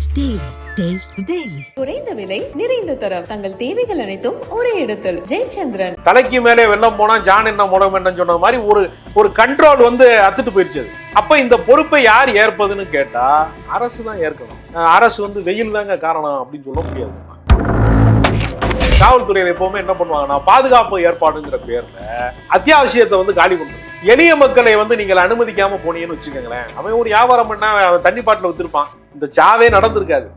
Daily. குறைந்த விலை நிறைந்த தரம். தங்கள் தேவைகள் அனைத்தும் ஒரே இடத்தில். ஜெயச்சந்திரன். தலைக்கு மேலே வெள்ளம் போனா ஜான் என்ன முடம் என்னன்னு சொன்ன மாதிரி ஒரு ஒரு கண்ட்ரோல் வந்து அத்துட்டு போயிருச்சு. அது. அப்ப இந்த பொறுப்பை யார் ஏற்பதுன்னு கேட்டா அரசு தான் ஏற்கணும். அரசு வந்து வெயில் தாங்க காரணம் அப்படின்னு சொல்ல முடியாது. காவல்துறையில எப்பவுமே என்ன பண்ணுவாங்கன்னா பாதுகாப்பு ஏற்பாடுங்கிற பேர்ல அத்தியாவசியத்தை வந்து காலி பண்ணுறது எளிய மக்களை வந்து நீங்கள் அனுமதிக்காம போனீங்கன்னு வச்சுக்கோங்களேன். அவன் ஒரு வியாபாரம் பண்ணா அவன் தண்ணி பாட்டில் வித்திருப்பான். இந்த சாவே நடந்திருக்காது.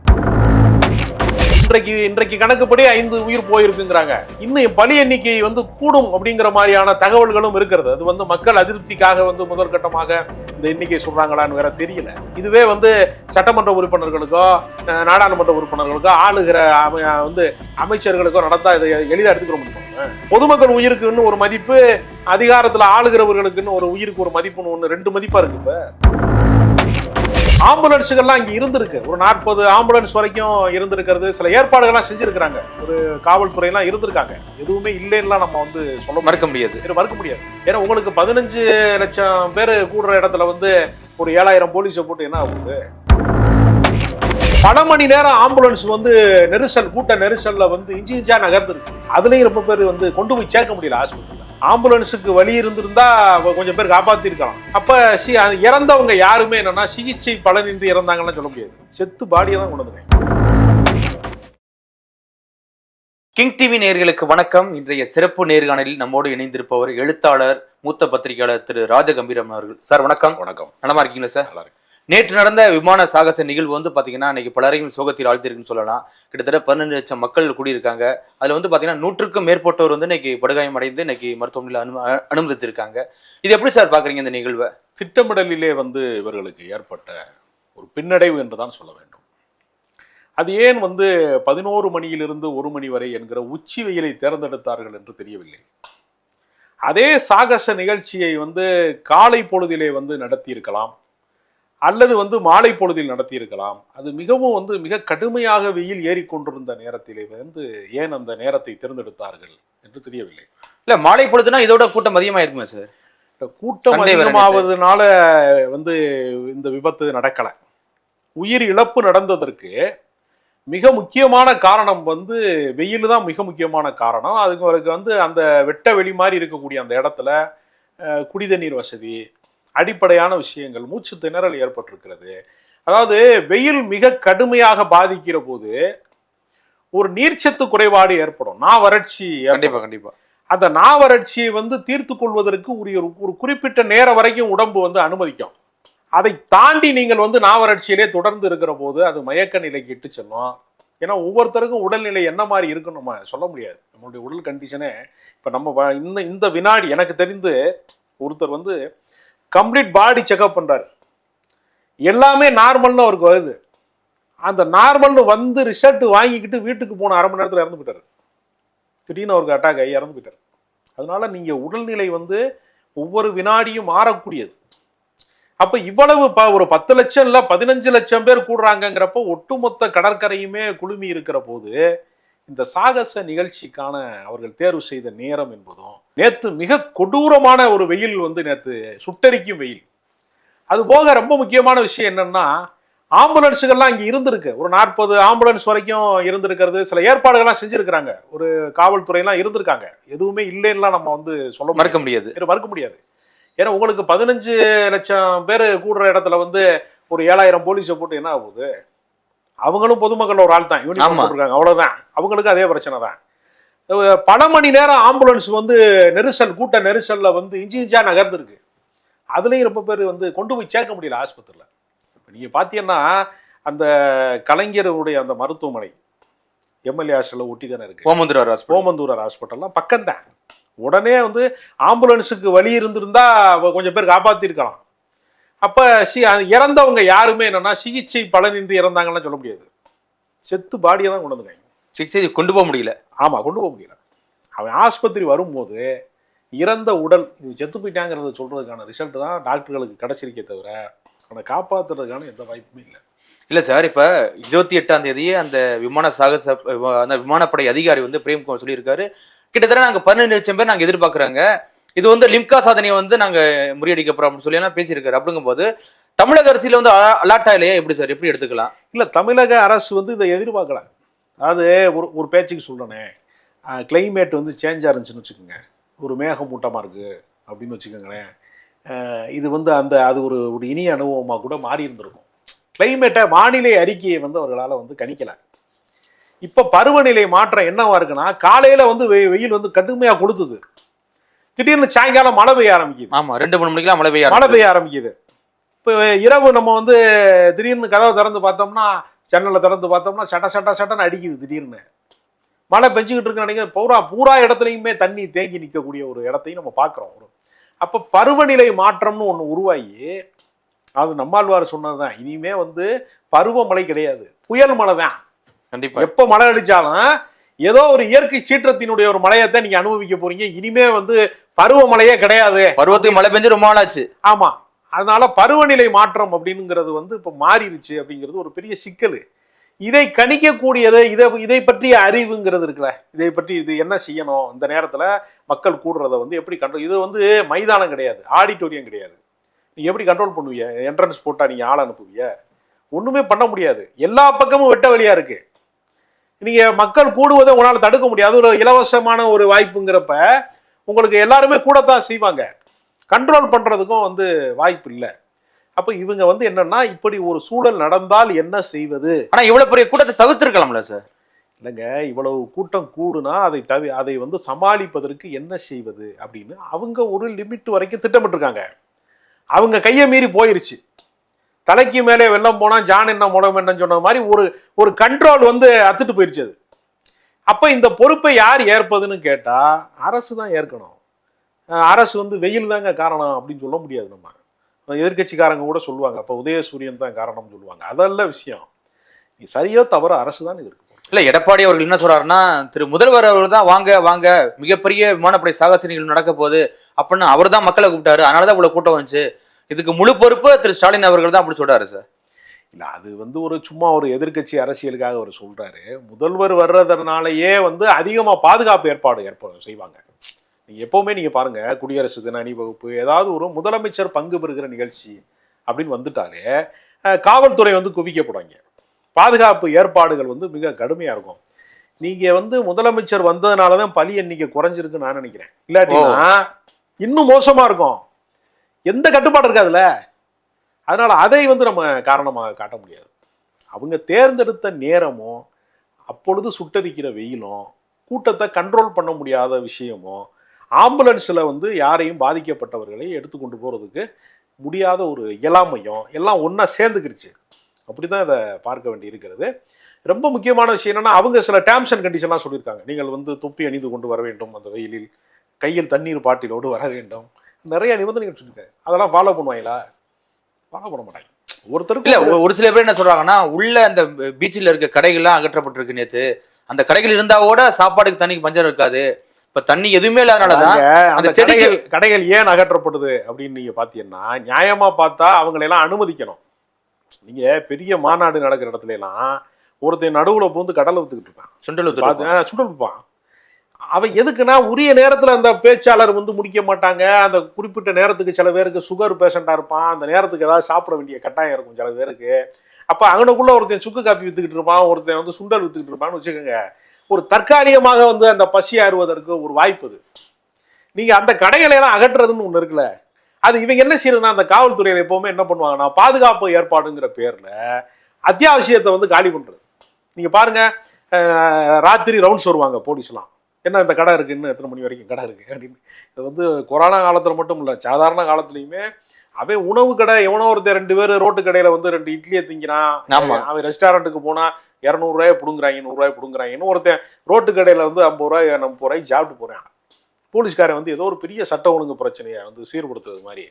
இன்றைக்கு இன்றைக்கு கணக்குப்படி ஐந்து உயிர் போயிருக்குங்கிறாங்க. இன்னும் பலி எண்ணிக்கை வந்து கூடும் அப்படிங்கிற மாதிரியான தகவல்களும் இருக்கிறது. அது வந்து மக்கள் அதிருப்திக்காக வந்து முதற்கட்டமாக இந்த எண்ணிக்கை சொல்றாங்களான்னு வேற தெரியல. இதுவே வந்து சட்டமன்ற உறுப்பினர்களுக்கோ நாடாளுமன்ற உறுப்பினர்களுக்கோ ஆளுகிற அமை- வந்து அமைச்சர்களுக்கோ நடந்தா இதை எளிதாக எடுத்துக்கிற முடியும்? பொதுமக்கள் உயிருக்குன்னு ஒரு மதிப்பு அதிகாரத்துல ஆளுகிறவர்களுக்குன்னு ஒரு உயிருக்கு ஒரு மதிப்புன்னு ஒன்று ரெண்டு மதிப்பா இருக்கு இப்ப. ஆம்புலன்ஸுகள்லாம் இங்க இருந்திருக்கு. ஒரு நாற்பது ஆம்புலன்ஸ் வரைக்கும் இருந்திருக்கிறது. சில ஏற்பாடுகள்லாம் செஞ்சிருக்கிறாங்க. ஒரு காவல்துறை எல்லாம் இருந்திருக்காங்க. எதுவுமே இல்லைன்னா நம்ம வந்து சொல்ல. மறுக்க முடியாது. மறுக்க முடியாது. ஏன்னா உங்களுக்கு பதினஞ்சு லட்சம் பேர் கூடுற இடத்துல வந்து ஒரு ஏழாயிரம் போலீஸை போட்டு என்ன ஆகுது? பல மணி நேரம் ஆம்புலன்ஸ் வந்து நெரிசல் கூட்ட நெரிசல்ல வந்து இஞ்சி இஞ்சா நகர்ந்துருக்கு. அதுலயும் ரொம்ப பேர் வந்து கொண்டு போய் சேர்க்க முடியல ஆஸ்பத்திரியில. ஆம்புலன்ஸுக்கு வழி இருந்திருந்தா கொஞ்சம் பேர் காப்பாத்திருக்கலாம். அப்ப சி இறந்தவங்க யாருமே என்னன்னா சிகிச்சை பலனின்றி இறந்தாங்கன்னு சொல்ல முடியாது. செத்து பாடியை தான் கொண்டு வந்துருக்காங்க. கிங் டிவி நேயர்களுக்கு வணக்கம். இன்றைய சிறப்பு நேர்காணலில் நம்மோடு இணைந்திருப்பவர் எழுத்தாளர் மூத்த பத்திரிகையாளர் திரு ராஜகம்பீரம் அவர்கள். சார் வணக்கம். வணக்கம். நலமா இருக்கீங்களா சார்? நல்லா இருக்கு நேற்று நடந்த விமான சாகச நிகழ்வு வந்து பார்த்தீங்கன்னா இன்னைக்கு பலரையும் சோகத்தில் ஆழ்த்திருக்குன்னு சொல்லலாம். கிட்டத்தட்ட பன்னெண்டு லட்சம் மக்கள் கூடியிருக்காங்க. அதில் வந்து பார்த்தீங்கன்னா நூற்றுக்கும் மேற்பட்டோர் வந்து இன்னைக்கு படுகாயம் அடைந்து இன்னைக்கு மருத்துவமனையில் அனு அனுமதிச்சிருக்காங்க. இது எப்படி சார் பார்க்குறீங்க இந்த நிகழ்வை? திட்டமிடலிலே வந்து இவர்களுக்கு ஏற்பட்ட ஒரு பின்னடைவு என்றுதான் சொல்ல வேண்டும். அது ஏன் வந்து பதினோரு மணியிலிருந்து ஒரு மணி வரை என்கிற உச்சி வெயிலை தேர்ந்தெடுத்தார்கள் என்று தெரியவில்லை. அதே சாகச நிகழ்ச்சியை வந்து காலை பொழுதிலே வந்து நடத்தியிருக்கலாம். அல்லது வந்து மாலை பொழுதில் நடத்தியிருக்கலாம். அது மிகவும் வந்து மிக கடுமையாக வெயில் ஏறிக்கொண்டிருந்த நேரத்திலே வந்து ஏன் அந்த நேரத்தை தேர்ந்தெடுத்தார்கள் என்று தெரியவில்லை. இல்ல மாலை பொழுதுனா இதோட கூட்டம் அதிகமா இருக்குமே சார்? கூட்டம் அதிகமாவதுனால வந்து இந்த விபத்து நடக்கல. உயிர் இழப்பு நடந்ததற்கு மிக முக்கியமான காரணம் வந்து வெயில் தான் மிக முக்கியமான காரணம். அதுக்கு அவருக்கு வந்து அந்த வெட்ட வெளி மாதிரி இருக்கக்கூடிய அந்த இடத்துல அஹ், குடிதண்ணீர் வசதி அடிப்படையான விஷயங்கள் மூச்சு திணறல் ஏற்பட்டிருக்கிறது. அதாவது வெயில் மிக கடுமையாக பாதிக்கிற போது ஒரு நீர்ச்சத்து குறைபாடு ஏற்படும். நான் வறட்சி. கண்டிப்பா கண்டிப்பா. அந்த நாவறட்சியை வந்து தீர்த்து கொள்வதற்கு உரிய ஒரு குறிப்பிட்ட நேரம் வரைக்கும் உடம்பு வந்து அனுமதிக்கும். அதை தாண்டி நீங்கள் வந்து நாவறட்சியிலே தொடர்ந்து இருக்கிற போது அது மயக்க நிலைக்கு இட்டு செல்லும். ஏன்னா ஒவ்வொருத்தருக்கும் உடல்நிலை என்ன மாதிரி இருக்குன்னு நம்ம சொல்ல முடியாது. நம்மளுடைய உடல் கண்டிஷனே இப்போ நம்ம இந்த இந்த வினாடி எனக்கு தெரிந்து ஒருத்தர் வந்து கம்ப்ளீட் பாடி செக்அப் பண்ணுறாரு எல்லாமே நார்மல்னு அவருக்கு வருது. அந்த நார்மல்னு வந்து ரிசல்ட் வாங்கிக்கிட்டு வீட்டுக்கு போன அரை மணி நேரத்தில் இறந்து போயிட்டார். திடீர்னு அவருக்கு அட்டாக் ஆகி இறந்து போயிட்டார். அதனால நீங்கள் உடல்நிலை வந்து ஒவ்வொரு வினாடியும் மாறக்கூடியது. அப்போ இவ்வளவு ப- ஒரு பத்து லட்சம் இல்லை பதினஞ்சு லட்சம் பேர் கூடுறாங்கங்கிறப்போ ஒட்டுமொத்த கடற்கரையுமே குழுமி இருக்கிற போது இந்த சாகச நிகழ்ச்சிக்கான அவர்கள் தேர்வு செய்த நேரம் என்பதும் நேத்து மிக கொடூரமான ஒரு வெயில் வந்து நேத்து சுட்டரிக்கும் வெயில். அது போக ரொம்ப முக்கியமான விஷயம் என்னன்னா ஆம்புலன்ஸுகள்லாம் இங்க இருந்திருக்கு. ஒரு நாற்பது ஆம்புலன்ஸ் வரைக்கும் இருந்திருக்கிறது. சில ஏற்பாடுகள்லாம் செஞ்சிருக்கிறாங்க. ஒரு காவல்துறையெல்லாம் இருந்திருக்காங்க. எதுவுமே இல்லைன்னுலாம் நம்ம வந்து சொல்ல. மறுக்க முடியாது. மறுக்க முடியாது. ஏன்னா உங்களுக்கு பதினஞ்சு லட்சம் பேர் கூடுற இடத்துல வந்து ஒரு ஏழாயிரம் போலீஸை போட்டு என்ன ஆகுது? அவங்களும் பொதுமக்கள் ஒரு ஆள் தான் யூனிஃபார்ம் ஆமா. போட்டிருக்காங்க. அவ்வளவுதான். அவங்களுக்கு அதே பிரச்சனை தான் பல மணி நேரம் ஆம்புலன்ஸ் வந்து நெரிசல் கூட்ட நெரிசல்ல வந்து இஞ்சி இஞ்சா நகர்ந்துருக்கு. அதுலயும் ரொம்ப பேர் வந்து கொண்டு போய் சேர்க்க முடியல ஆஸ்பத்திரியில். இப்போ நீங்க பார்த்தீங்கன்னா அந்த கலைஞருடைய அந்த மருத்துவமனை எம்எல்ஏ ஹாஸ்டலில் ஒட்டி தானே இருக்கு. ஓமந்துரார் ஹாஸ்பிட்டல் ஓமந்தூரர் ஹாஸ்பிட்டல்லாம் பக்கம்தான். உடனே வந்து ஆம்புலன்ஸுக்கு வழி இருந்திருந்தா கொஞ்சம் பேர் காப்பாத்திருக்கலாம். அப்ப சி இறந்தவங்க யாருமே என்னன்னா சிகிச்சை பலனின்றி இறந்தாங்கன்னு சொல்ல முடியாது. செத்து பாடியை தான் கொண்டு வந்துருக்காங்க. சிகிச்சை கொண்டு போக முடியல. ஆமா கொண்டு போக முடியல. அவன் ஆஸ்பத்திரி வரும்போது இறந்த உடல் இது செத்து போயிட்டாங்கிறத சொல்றதுக்கான ரிசல்ட் தான் டாக்டர்களுக்கு கிடைச்சிருக்கே தவிர அவனை காப்பாத்துறதுக்கான எந்த வாய்ப்புமே இல்லை. இல்ல சார் இப்ப இருபத்தி எட்டாம் தேதியே அந்த விமான சாகச அந்த விமானப்படை அதிகாரி வந்து பிரேம்குமார் சொல்லியிருக்காரு. கிட்டத்தட்ட நாங்க பன்னெண்டு லட்சம் பேர் நாங்க எதிர்பார்க்கறாங்க. இது வந்து லிம்கா சாதனையை வந்து நாங்க முறியடிக்க போறோம் அப்படின்னு சொல்லி எல்லாம் பேசியிருக்காரு. அப்படிங்கும்போது தமிழக அரசியல வந்து அலாட்டா இல்லையா? எப்படி சார்? எப்படி எடுத்துக்கலாம்? இல்ல தமிழக அரசு வந்து இதை எதிர்பார்க்கல. அதாவது ஒரு ஒரு பேச்சுக்கு சொல்றேனே. கிளைமேட் வந்து சேஞ்சாக இருந்துச்சுன்னு வச்சுக்கோங்க. ஒரு மேகமூட்டமாக இருக்கு அப்படின்னு வச்சுக்கோங்களேன். இது வந்து அந்த அது ஒரு ஒரு இனிய அனுபவமாக கூட மாறி இருந்திருக்கும். கிளைமேட்டை வானிலை அறிக்கையை வந்து அவர்களால் வந்து கணிக்கல. இப்போ பருவநிலை மாற்றம் என்னவா இருக்குன்னா காலையில வந்து வெயில் வந்து கடுமையாக கொளுத்துது. திடீர்னு சாயங்காலம் மழை பெய்ய ஆரம்பிக்குது. ஆமா ரெண்டு மூணு மணிக்கெல்லாம் மழை பெய்ய மழை. பெய்ய ஆரம்பிக்குது. இப்போ இரவு நம்ம வந்து திடீர்னு கதவை திறந்து பார்த்தோம்னா ஜன்னலை திறந்து பார்த்தோம்னா சட்ட சட்ட சட்டன்னு அடிக்குது திடீர்னு. மழை பெஞ்சுக்கிட்டு இருக்கு நினைக்க பூரா பூரா இடத்துலையுமே தண்ணி தேங்கி நிற்கக்கூடிய ஒரு இடத்தையும் நம்ம பார்க்குறோம் ஒரு. அப்போ பருவநிலை மாற்றம்னு ஒன்று உருவாகி அது நம்மாழ்வார் சொன்னதுதான். இனிமே வந்து பருவமழை கிடையாது. புயல் மழை தான். கண்டிப்பா. எப்போ மழை அடிச்சாலும் ஏதோ ஒரு இயற்கை சீற்றத்தினுடைய ஒரு மழையத்தான் நீங்க அனுபவிக்க போறீங்க. இனிமே வந்து பருவமழையே கிடையாது. பருவத்துக்கு மழை பெஞ்சு ரொம்ப நாள் ஆச்சு. ஆமா. அதனால பருவநிலை மாற்றம் அப்படிங்கிறது வந்து இப்போ மாறிடுச்சு அப்படிங்கிறது ஒரு பெரிய சிக்கல். இதை கணிக்கக்கூடியது இதை இதை பற்றிய அறிவுங்கிறது இருக்குல்ல. இதை பற்றி இது என்ன செய்யணும்? இந்த நேரத்தில் மக்கள் கூடுறதை வந்து எப்படி கண்ட்ரோல் இது வந்து மைதானம் கிடையாது ஆடிட்டோரியம் கிடையாது. நீங்கள் எப்படி கண்ட்ரோல் பண்ணுவீங்க? என்ட்ரன்ஸ் போட்டால் நீங்கள் ஆள் அனுப்புவீங்க? ஒன்றுமே பண்ண முடியாது. எல்லா பக்கமும் வெட்ட வழியாக இருக்குது நீங்கள் மக்கள் கூடுவதை உங்களால் தடுக்க முடியாது. ஒரு இலவசமான ஒரு வாய்ப்புங்கிறப்ப உங்களுக்கு எல்லாருமே கூடத்தான் செய்வாங்க. கண்ட்ரோல் பண்றதுக்கும் வந்து வாய்ப்பு இல்லை. அப்ப இவங்க வந்து என்னன்னா இப்படி ஒரு சூழல் நடந்தால் என்ன செய்வது? ஆனா இவ்வளவு பெரிய கூட்டத்தை தவிர்த்திருக்கலாம்ல சார் இல்லைங்க இவ்வளவு கூட்டம் கூடுனா அதை தவி அதை வந்து சமாளிப்பதற்கு என்ன செய்வது அப்படின்னு அவங்க ஒரு லிமிட் வரைக்கும் திட்டமிட்டிருக்காங்க. அவங்க கையை மீறி போயிருச்சு. தலைக்கு மேலே வெள்ளம் போனா ஜான் என்ன முடம் என்னன்னு சொன்ன மாதிரி ஒரு ஒரு கண்ட்ரோல் வந்து அத்துட்டு போயிருச்சு அது. அப்ப இந்த பொறுப்பை யார் ஏற்பதுன்னு கேட்டா அரசு தான் ஏற்கணும். அரசு வந்து வெயில் தாங்க காரணம் அப்படின்னு சொல்ல முடியாது நம்ம. எதிர்க்கட்சிக்காரங்க கூட சொல்லுவாங்க. அப்ப உதயசூரியன் தான் காரணம்னு சொல்லுவாங்க. அதல்ல விஷயம். நீ சரியோ தவறோ அரசு தான் பொறுப்பு. இல்ல எடப்பாடி அவர்கள் என்ன சொல்றாருன்னா திரு முதல்வர் அவர்கள் தான் வாங்க வாங்க மிகப்பெரிய விமானப்படை சாகச நிகழ்வு நடக்க போகுது அப்படின்னு அவர் தான் மக்களை கூப்பிட்டாரு. அதனாலதான் இவ்வளவு கூட்டம் வந்துச்சு. இதுக்கு முழு பொறுப்பு திரு ஸ்டாலின் அவர்கள் தான் அப்படி சொல்றாரு சார். இல்ல அது வந்து ஒரு சும்மா ஒரு எதிர்க்கட்சி அரசியலுக்காக அவர் சொல்றாரு. முதல்வர் வர்றதுனாலயே வந்து அதிகமா பாதுகாப்பு ஏற்பாடு ஏற்பாடு செய்வாங்க. நீங்க எப்பவுமே நீங்க பாருங்க குடியரசு தின அணிவகுப்பு ஏதாவது ஒரு முதலமைச்சர் பங்கு பெறுகிற நிகழ்ச்சி அப்படின்னு வந்துட்டாலே காவல்துறை வந்து குவிக்கப்படுவாங்க பாதுகாப்பு ஏற்பாடுகள் வந்து மிக கடுமையா இருக்கும். நீங்க வந்து முதலமைச்சர் வந்ததுனாலதான் பலி எண்ணிக்கை குறைஞ்சிருக்குன்னு நான் நினைக்கிறேன். இல்லாட்டினா இன்னும் மோசமா இருக்கும். எந்த கட்டுப்பாடு இருக்காதுல்ல அதனால அதை வந்து நம்ம காரணமாக காட்ட முடியாது. அவங்க தேர்ந்தெடுத்த நேரமும் அப்பொழுது சுட்டரிக்கிற வெயிலும் கூட்டத்தை கண்ட்ரோல் பண்ண முடியாத விஷயமும் ஆம்புலன்ஸில் வந்து யாரையும் பாதிக்கப்பட்டவர்களை எடுத்து கொண்டு போகிறதுக்கு முடியாத ஒரு இயலாமையும் எல்லாம் ஒன்றா சேர்ந்துக்கிருச்சு. அப்படி தான் இதை பார்க்க வேண்டி இருக்கிறது. ரொம்ப முக்கியமான விஷயம் என்னன்னா அவங்க சில டேர்ம்ஸ் அண்ட் கண்டிஷன்லாம் சொல்லியிருக்காங்க. நீங்கள் வந்து தொப்பி அணிந்து கொண்டு வர வேண்டும் அந்த வெயிலில் கையில் தண்ணீர் பாட்டிலோடு வர வேண்டும். நிறைய நிபந்தனைகள் சொல்லியிருக்காங்க. அதெல்லாம் ஃபாலோ பண்ணுவாங்களா? ஃபாலோ பண்ண மாட்டாங்க. ஒருத்தருக்கு இல்ல ஒரு சில பேர் என்ன சொல்றாங்கன்னா உள்ள அந்த பீச்சில் இருக்க கடைகள்லாம் அகற்றப்பட்டிருக்கு நேத்து. அந்த கடைகள் இருந்தா கூட சாப்பாடுக்கு தண்ணிக்கு பஞ்சம் இருக்காது. இப்ப தண்ணி எதுவுமே இல்லாதனாலதான் அந்த அந்த செடிக்கு- கடைகள் ஏன் அகற்றப்படுது அப்படின்னு நீங்க பாத்தீங்கன்னா நியாயமா பார்த்தா அவங்களை எல்லாம் அனுமதிக்கணும். நீங்க பெரிய மாநாடு நடக்கிற இடத்துல எல்லாம் ஒருத்தன் நடுவுல பூந்து கடலை ஊத்துக்கிட்டு இருப்பான் சுண்டல். பார்த்து சுடல் இருப்பான் அவன் எதுக்குன்னா உரிய நேரத்துல அந்த பேச்சாளர் வந்து முடிக்க மாட்டாங்க. அந்த குறிப்பிட்ட நேரத்துக்கு சில பேருக்கு சுகர் பேஷண்டா இருப்பான். அந்த நேரத்துக்கு ஏதாவது சாப்பிட வேண்டிய கட்டாயம் இருக்கும் சில பேருக்கு. அப்ப அங்கனக்குள்ள ஒருத்தன் சுக்கு காப்பி வித்துக்கிட்டு இருப்பான். ஒருத்தன் வந்து சுண்டல் வித்துக்கிட்டு இருப்பான்னு வச்சுக்கோங்க. ஒரு தற்காலிகமாக வந்து அந்த பசி ஆறுவதற்கு ஒரு வாய்ப்பு அது. நீங்கள் அந்த கடைகளை எல்லாம் அகற்றுறதுன்னு ஒன்று இருக்குல்ல அது இவங்க என்ன செய்யறதுன்னா அந்த காவல்துறையில் எப்போவுமே என்ன பண்ணுவாங்கன்னா பாதுகாப்பு ஏற்பாடுங்கிற பேரில் அத்தியாவசியத்தை வந்து காலி பண்ணுறது நீங்கள் பாருங்கள் ராத்திரி ரவுண்ட்ஸ் வருவாங்க போலீஸ்லாம். என்ன இந்த கடை இருக்குன்னு இன்னும் எத்தனை மணி வரைக்கும் கடை இருக்குது அப்படின்னு. இது வந்து கொரோனா காலத்தில் மட்டும் இல்லை சாதாரண காலத்துலேயுமே அவன் உணவு கடை எவனோ ஒருத்தன் ரெண்டு பேர் ரோட்டு கடையில வந்து ரெண்டு இட்லியை திங்கிறான். அவன் ரெஸ்டாரண்ட்டுக்கு போனா இரநூறுவாயை பிடுங்குறாங்க நூறுரூவாய் பிடுங்குறாங்கன்னு ஒருத்தன் ரோட்டு கடையில வந்து ஐம்பது ரூபாய் ஐம்பது ரூபாய்க்கு சாப்பிட்டு போறான். போலீஸ்காரன் வந்து ஏதோ ஒரு பெரிய சட்ட ஒழுங்கு பிரச்சனையை வந்து சீர்படுத்துறது மாதிரி.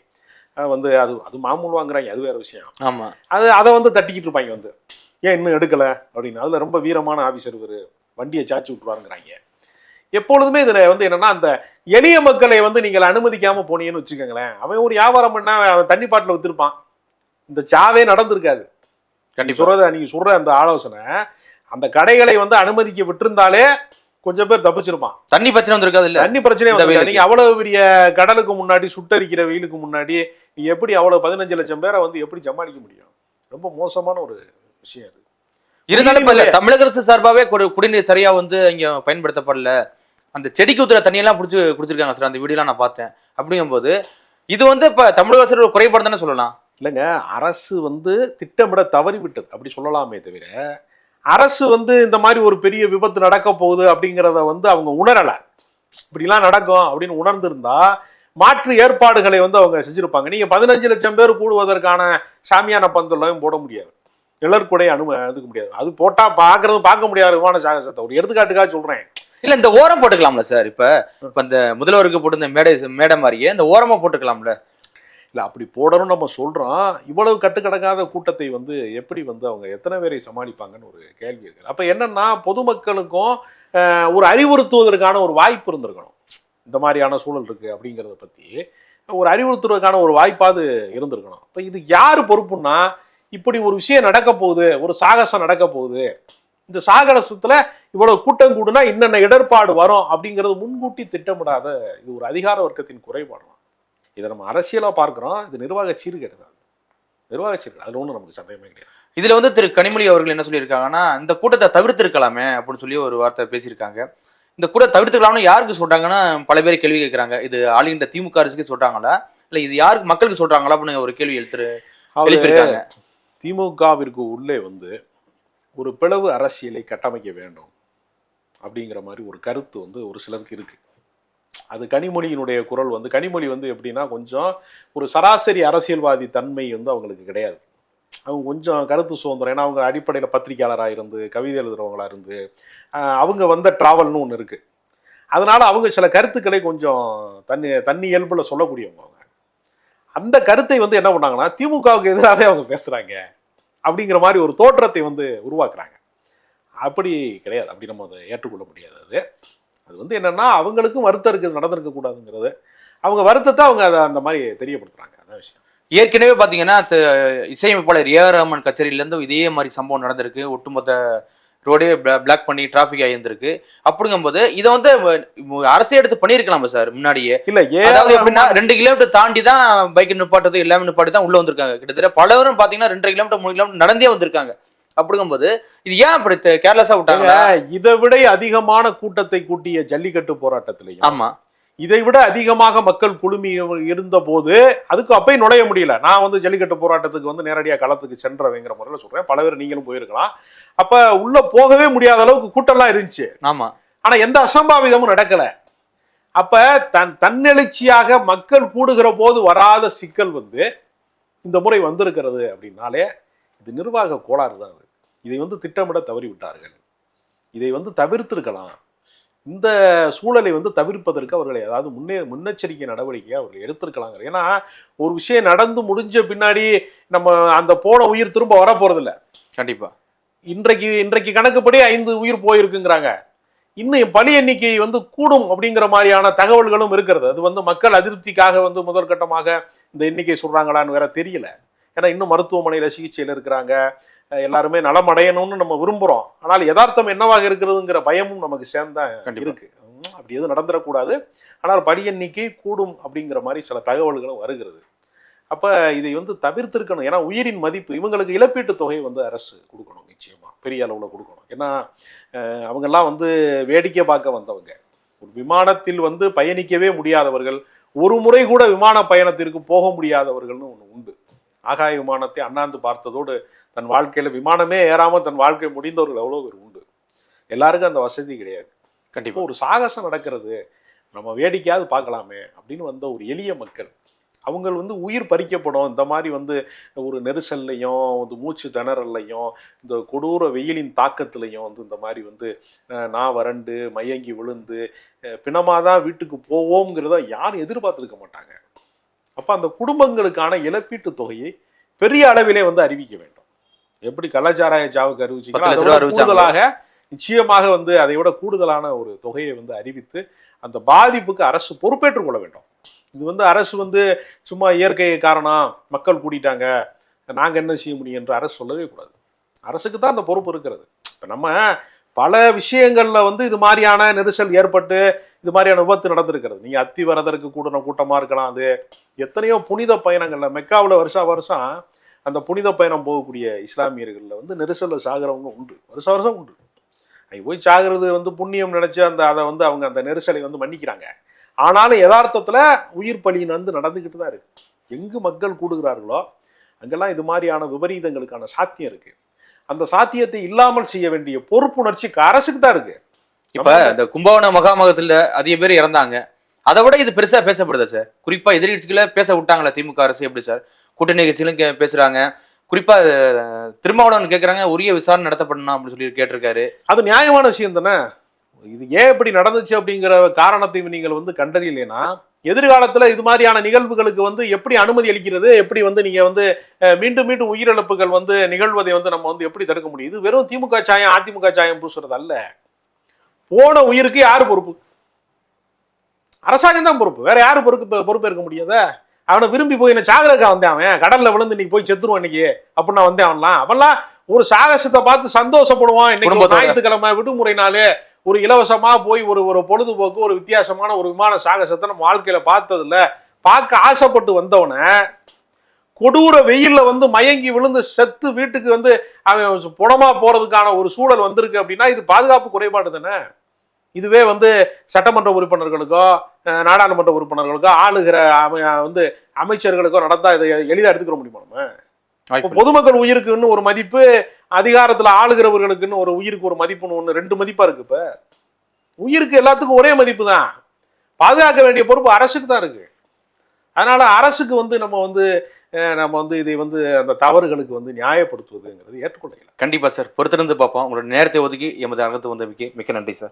வந்து அது அது மாமூல் வாங்குறாங்க அது வேற விஷயம். ஆமா. அது அதை வந்து தட்டிக்கிட்டு இருப்பாங்க வந்து. ஏன் இன்னும் எடுக்கல? அப்படின்னு. அதுல ரொம்ப வீரமான ஆபீசர் இவரு. வண்டியை சாச்சி விட்டுருவாருங்கிறாங்க. எப்பொழுதுமே இதுல வந்து என்னன்னா அந்த எளிய மக்களை வந்து நீங்கள் அனுமதிக்காம போனீங்கன்னு வச்சுக்கோங்களேன். அவன் ஒரு வியாபாரம் பண்ணா அவன் தண்ணி பாட்டில் வித்திருப்பான். இந்த சாவே நடந்திருக்காது. கண்டிப்பா. சொல்றத நீங்க சொல்ற அந்த ஆலோசனை அந்த கடைகளை வந்து அனுமதிக்க விட்டிருந்தாலே கொஞ்சம் பேர் தப்பிச்சிருப்பான். தண்ணி பிரச்சனை வந்திருக்காது இல்ல? தண்ணி பிரச்சனையே இந்த வந்து. நீங்க அவ்வளவு பெரிய கடலுக்கு முன்னாடி சுட்டரிக்கிற வெயிலுக்கு முன்னாடி நீ எப்படி அவ்வளவு பதினஞ்சு லட்சம் பேரை வந்து எப்படி சமாளிக்க முடியும்? ரொம்ப மோசமான ஒரு விஷயம் அது. இருந்தாலும் தமிழக அரசு சார்பாவே குடி- குடிநீர் சரியா வந்து இங்க பயன்படுத்தப்படல. அந்த செடிக்கு ஊத்துற தண்ணியெல்லாம் பிடிச்சி குடிச்சிருக்காங்க சார் அந்த வீடியோலாம் நான் பார்த்தேன். அப்படிங்கும்போது இது வந்து இப்ப தமிழக அரசு குறைபாடு தானே சொல்லலாம்? இல்லைங்க அரசு வந்து திட்டமிட தவறி விட்டது அப்படி சொல்லலாமே தவிர அரசு வந்து இந்த மாதிரி ஒரு பெரிய விபத்து நடக்க போகுது அப்படிங்கிறத வந்து அவங்க உணரலை. இப்படிலாம் நடக்கும் அப்படின்னு உணர்ந்திருந்தா மாற்று ஏற்பாடுகளை வந்து அவங்க செஞ்சுருப்பாங்க. நீங்கள் பதினஞ்சு லட்சம் பேர் கூடுவதற்கான சாமியான பந்தலையும் போட முடியாது. நிழற்குடை அனும அதுக்கு முடியாது. அது போட்டால் பார்க்குறது பார்க்க முடியாது விமான சாகசத்தை. ஒரு எடுத்துக்காட்டுக்காக சொல்கிறேன் இல்ல இந்த ஓரம் போட்டுக்கலாம்ல சார். இப்ப இப்ப இந்த முதல்வருக்கு போட்டு இந்த மேடை மேடை மாதிரியே இந்த ஓரமா போட்டுக்கலாம்ல. இல்ல அப்படி போடணும்னு நம்ம சொல்றோம். இவ்வளவு கட்டுக்கடங்காத கூட்டத்தை வந்து எப்படி வந்து அவங்க எத்தனை பேரை சமாளிப்பாங்கன்னு ஒரு கேள்வி இருக்கு. அப்ப என்னன்னா பொதுமக்களுக்கும் ஒரு அறிவுறுத்துவதற்கான ஒரு வாய்ப்பு இருந்திருக்கணும். இந்த மாதிரியான சூழல் இருக்கு அப்படிங்கிறத பத்தி ஒரு அறிவுறுத்துவதற்கான ஒரு வாய்ப்பாவது இருந்திருக்கணும். இப்ப இது யாரு பொறுப்புன்னா இப்படி ஒரு விஷயம் நடக்க போகுது ஒரு சாகசம் நடக்க போகுது இந்த சாகசத்துல இவ்வளவு கூட்டம் கூடுனா என்னென்ன இடர்பாடு வரும் அப்படிங்கிறது முன்கூட்டி திட்டமிடாத இது ஒரு அதிகார வர்க்கத்தின் குறைபாடு. இதை நம்ம அரசியலா பார்க்கிறோம். இது நிர்வாக சீர்கேடு தான். நிர்வாக சீர்கேடு. அதுல ஒன்றும் நமக்கு சந்தேகமே கிடையாது. இதுல வந்து திரு கனிமொழி அவர்கள் என்ன சொல்லியிருக்காங்கன்னா இந்த கூட்டத்தை தவிர்த்திருக்கலாமே அப்படின்னு சொல்லி ஒரு வார்த்தை பேசியிருக்காங்க. இந்த கூட்டத்தை தவிர்த்துக்கலாம்னு யாருக்கு சொல்றாங்கன்னா பல பேர் கேள்வி கேட்கறாங்க. இது ஆளுகின்ற திமுக அரசுக்கு சொல்றாங்களா? இல்ல இது யாருக்கு மக்களுக்கு சொல்றாங்களா அப்படின்னு ஒரு கேள்வி எழுத்து அவரு எழுப்பியிருக்காங்க. திமுகவிற்கு உள்ளே வந்து ஒரு பிளவு அரசியலை கட்டமைக்க வேண்டும் அப்படிங்கிற மாதிரி ஒரு கருத்து வந்து ஒரு சிலருக்கு இருக்குது அது கனிமொழியினுடைய குரல் வந்து கனிமொழி வந்து எப்படின்னா கொஞ்சம் ஒரு சராசரி அரசியல்வாதி தன்மை வந்து அவங்களுக்கு கிடையாது. அவங்க கொஞ்சம் கருத்து சுதந்திரம் ஏன்னா அவங்க அடிப்படையில் பத்திரிக்கையாளராக இருந்து கவிதை எழுதுறவங்களாக இருந்து அவங்க வந்த ட்ராவல்னு ஒன்று இருக்குது அதனால் அவங்க சில கருத்துக்களை கொஞ்சம் தண்ணி தண்ணி இயல்பில் சொல்லக்கூடியவங்க அவங்க. அந்த கருத்தை வந்து என்ன பண்ணாங்கன்னா திமுகவுக்கு எதிராகவே அவங்க பேசுகிறாங்க அப்படிங்கிற மாதிரி ஒரு தோற்றத்தை வந்து உருவாக்குறாங்க. அப்படி கிடையாது. அப்படி நம்ம அதை ஏற்றுக்கொள்ள முடியாது அது. அது வந்து என்னென்னா அவங்களுக்கும் வருத்தம் இருக்குது நடந்திருக்க கூடாதுங்கிறது அவங்க வருத்தத்தை அவங்க அதை அந்த மாதிரி தெரியப்படுத்துறாங்க. அதான் விஷயம். ஏற்கனவே பார்த்தீங்கன்னா இசையமைப்பாளர் ஏ ஆர் ரஹ்மான் கச்சேரியிலேருந்து இதே மாதிரி சம்பவம் நடந்திருக்கு. ஒட்டுமொத்த ரோடே பிளாக் பண்ணி டிராபிக் ஆயிருந்திருக்கு. அப்படிங்கும்போது இதை வந்து அரசே எடுத்து பண்ணியிருக்கலாமா சார் முன்னாடியே? இல்ல ஏ அதாவது எப்படின்னா ரெண்டு கிலோமீட்டர் தாண்டி தான் பைக் நிப்பாட்டது எல்லாமே நிப்பாட்டி தான் உள்ள வந்திருக்காங்க. கிட்டத்தட்ட பலரும் பாத்தீங்கன்னா ரெண்டரை கிலோமீட்டர் மூணு கிலோமீட்டர் நடந்தே வந்திருக்காங்க. அப்படிங்கும்போது இது ஏன் அப்படி கேர்லெஸ்ஸா விட்டாங்களா? இதை விட அதிகமான கூட்டத்தை கூட்டிய ஜல்லிக்கட்டு போராட்டத்திலையும் ஆமா. இதை விட அதிகமாக மக்கள் குழுமி இருந்த போது அதுக்கு அப்பயும் நுழைய முடியல. நான் வந்து ஜல்லிக்கட்டு போராட்டத்துக்கு வந்து நேரடியாக களத்துக்கு சென்றவைங்கிற முறையில் சொல்றேன். பல பேர் நீங்களும் போயிருக்கலாம். அப்ப உள்ள போகவே முடியாத அளவுக்கு கூட்டம்லாம் இருந்துச்சு. ஆமா. ஆனா எந்த அசம்பாவிதமும் நடக்கல. அப்ப தன் தன்னெழுச்சியாக மக்கள் கூடுகிற போது வராத சிக்கல் வந்து இந்த முறை வந்திருக்கிறது அப்படின்னாலே இது நிர்வாக கோளாறு தான் அது. இதை வந்து திட்டமிட தவறி விட்டார்கள் இதை வந்து தவிர்த்திருக்கலாம். இந்த சூழலை வந்து தவிர்ப்பதற்கு அவர்களை அதாவது முன்னே முன்னெச்சரிக்கை நடவடிக்கையை அவர்கள் எடுத்திருக்கலாங்க ஏன்னா ஒரு விஷயம் நடந்து முடிஞ்ச பின்னாடி நம்ம அந்த போன உயிர் திரும்ப வர போறதில்ல கண்டிப்பா. இன்றைக்கு இன்றைக்கு கணக்குப்படி ஐந்து உயிர் போயிருக்குங்கிறாங்க. இன்னும் பலி எண்ணிக்கை வந்து கூடும் அப்படிங்கிற மாதிரியான தகவல்களும் இருக்கிறது. அது வந்து மக்கள் அதிருப்திக்காக வந்து முதற்கட்டமாக இந்த எண்ணிக்கை சொல்றாங்களான்னு வேற தெரியல. ஏன்னா இன்னும் மருத்துவமனையில சிகிச்சையில் இருக்கிறாங்க. எல்லாருமே நலம் அடையணும்னு நம்ம விரும்புறோம். ஆனால் யதார்த்தம் என்னவாக இருக்கிறதுங்கிற பயமும் நமக்கு சேர்ந்தா கண்டிப்பா. இருக்கு. அப்படி எதுவும் நடந்துடக்கூடாது. ஆனால் பலி எண்ணிக்கை கூடும் அப்படிங்கிற மாதிரி சில தகவல்களும் வருகிறது. அப்ப இதை வந்து தவிர்த்திருக்கணும். ஏன்னா உயிரின் மதிப்பு இவங்களுக்கு இழப்பீட்டு தொகை வந்து அரசு கொடுக்கணும் நிச்சயமா. பெரிய அளவுல கொடுக்கணும். ஏன்னா அவங்கெல்லாம் வந்து வேடிக்கை பார்க்க வந்தவங்க. ஒரு விமானத்தில் வந்து பயணிக்கவே முடியாதவர்கள் ஒரு முறை கூட விமான பயணத்திற்கு போக முடியாதவர்கள்னு ஒன்று உண்டு. ஆகாய விமானத்தை அண்ணாந்து பார்த்ததோடு தன் வாழ்க்கையில விமானமே ஏறாம தன் வாழ்க்கை முடிந்தவர்கள் எவ்வளோ பேர் உண்டு? எல்லாருக்கும் அந்த வசதி கிடையாது. கண்டிப்பா. இப்போ ஒரு சாகசம் நடக்கிறது நம்ம வேடிக்கையாவது பார்க்கலாமே அப்படின்னு வந்த ஒரு எளிய மக்கள் அவங்க வந்து உயிர் பறிக்கப்படும். இந்த மாதிரி வந்து ஒரு நெரிசல்லையும் வந்து மூச்சு திணறல்லையும் இந்த கொடூர வெயிலின் தாக்கத்துலையும் வந்து இந்த மாதிரி வந்து நான் வறண்டு மயங்கி விழுந்து அஹ், பிணமாதான் வீட்டுக்கு போவோங்கிறத யாரும் எதிர்பார்த்துருக்க மாட்டாங்க. அப்போ அந்த குடும்பங்களுக்கான இழப்பீட்டு தொகையை பெரிய அளவிலே வந்து அறிவிக்க வேண்டும். எப்படி கலாச்சாராய ஜாவுக்கு அறிவிச்சிங்களோ. கூடுதலாக நிச்சயமாக வந்து அதை விட கூடுதலான ஒரு தொகையை வந்து அறிவித்து அந்த பாதிப்புக்கு அரசு பொறுப்பேற்றுக் கொள்ள வேண்டும். இது வந்து அரசு வந்து சும்மா இயற்கை காரணம் மக்கள் கூடிட்டாங்க நாங்க என்ன செய்ய முடியும் என்று அரசு சொல்லவே கூடாது. அரசுக்கு தான் அந்த பொறுப்பு இருக்கிறது. இப்ப நம்ம பல விஷயங்கள்ல வந்து இது மாதிரியான நெரிசல் ஏற்பட்டு இது மாதிரியான விபத்து நடந்திருக்கிறது. நீங்க அத்திவரதற்கு கூடின கூட்டமா இருக்கலாம் அது எத்தனையோ புனித பயணங்கள்ல மெக்காவில் வருஷா வருஷம் அந்த புனித பயணம் போகக்கூடிய இஸ்லாமியர்கள்ல வந்து நெரிசல்ல சாகிறவங்க உண்டு. வருஷ வருஷம் உண்டு. அங்க போய் சாகிறது வந்து புண்ணியம் நினைச்சு அந்த அதை வந்து அவங்க அந்த நெரிசலை வந்து மன்னிக்கிறாங்க. ஆனாலும் யதார்த்தத்துல உயிர் பலியின் வந்து நடந்துக்கிட்டு தான் இருக்கு. எங்கு மக்கள் கூடுகிறார்களோ அங்கெல்லாம் இது மாதிரியான விபரீதங்களுக்கான சாத்தியம் இருக்கு. அந்த சாத்தியத்தை இல்லாமல் செய்ய வேண்டிய பொறுப்புணர்ச்சிக்கு அரசுக்கு தான் இருக்கு. இப்ப இந்த கும்பகோண மகாமகத்துல அதிக பேர் இறந்தாங்க. அதை விட இது பெருசா பேசப்படுதா சார் குறிப்பா எதிர்கட்சிகளை பேச விட்டாங்களா திமுக அரசு? எப்படி சார் கூட்டணி கட்சிகளும் கே- பேசுறாங்க. குறிப்பா திருமாவளவன் கேட்கறாங்க உரிய விசாரணை நடத்தப்படணும் அப்படின்னு சொல்லி கேட்டிருக்காரு. அது நியாயமான விஷயம் தானே? இது ஏன் இப்படி நடந்துச்சு அப்படிங்கிற காரணத்தை நீங்கள் வந்து கண்டறியலைன்னா எதிர்காலத்தில் இது மாதிரியான நிகழ்வுகளுக்கு வந்து எப்படி அனுமதி அளிக்கிறது எப்படி வந்து நீங்கள் வந்து மீண்டும் மீண்டும் உயிரிழப்புகள் வந்து நிகழ்வதை வந்து நம்ம வந்து எப்படி தடுக்க முடியும்? இது வெறும் திமுக சாயம் அதிமுக சாயம் பூசுறது அல்ல. போன உயிருக்கு யார் பொறுப்பு? அரசாங்கம் தான் பொறுப்பு. வேற யார் பொறுப்பு பொறுப்பேற்க முடியாத? அவனை விரும்பி போய் என்ன சாகரக்கா வந்தேன் அவன்? கடல்ல விழுந்து இன்னைக்கு போய் செத்துருவான் இன்னைக்கு? அப்படின்னு வந்தேன் அவன்லாம். அவன்லாம் ஒரு சாகசத்தை பார்த்து சந்தோஷப்படுவான். இன்னைக்கு. ஞாயிற்றுக்கிழமை விடுமுறை நாள் ஒரு இலவசமா போய் ஒரு ஒரு பொழுதுபோக்கு ஒரு வித்தியாசமான ஒரு விமான சாகசத்தை நம்ம வாழ்க்கையில பார்த்தது இல்ல பார்க்க ஆசைப்பட்டு வந்தவனை கொடூர வெயில்ல வந்து மயங்கி விழுந்து செத்து வீட்டுக்கு வந்து அவன் புடமா போறதுக்கான ஒரு சூழல் வந்திருக்கு அப்படின்னா இது பாதுகாப்பு குறைபாடு தானே? இதுவே வந்து சட்டமன்ற உறுப்பினர்களுக்கோ நாடாளுமன்ற உறுப்பினர்களுக்கோ ஆளுகிற அமை- வந்து அமைச்சர்களுக்கோ நடந்தா இதை எளிதா எடுத்துக்கிற முடியுமா நம்ம. பொதுமக்கள் உயிருக்குன்னு ஒரு மதிப்பு அதிகாரத்துல ஆளுகிறவர்களுக்குன்னு ஒரு உயிருக்கு ஒரு மதிப்புன்னு ஒண்ணு ரெண்டு மதிப்பா இருக்கு இப்ப. உயிருக்கு எல்லாத்துக்கும் ஒரே மதிப்பு தான். பாதுகாக்க வேண்டிய பொறுப்பு அரசுக்கு தான் இருக்கு. அதனால அரசுக்கு வந்து நம்ம வந்து நம்ம வந்து இதை வந்து அந்த தவறுகளுக்கு வந்து நியாயப்படுத்துவதுங்கிறது ஏற்றுக்கொள்ள கண்டிப்பா சார். பொறுத்திருந்து பார்ப்போம். உங்களோட நேரத்தை ஒதுக்கி எமது அரங்கத்து வந்தமைக்கு மிக்க நன்றி சார்.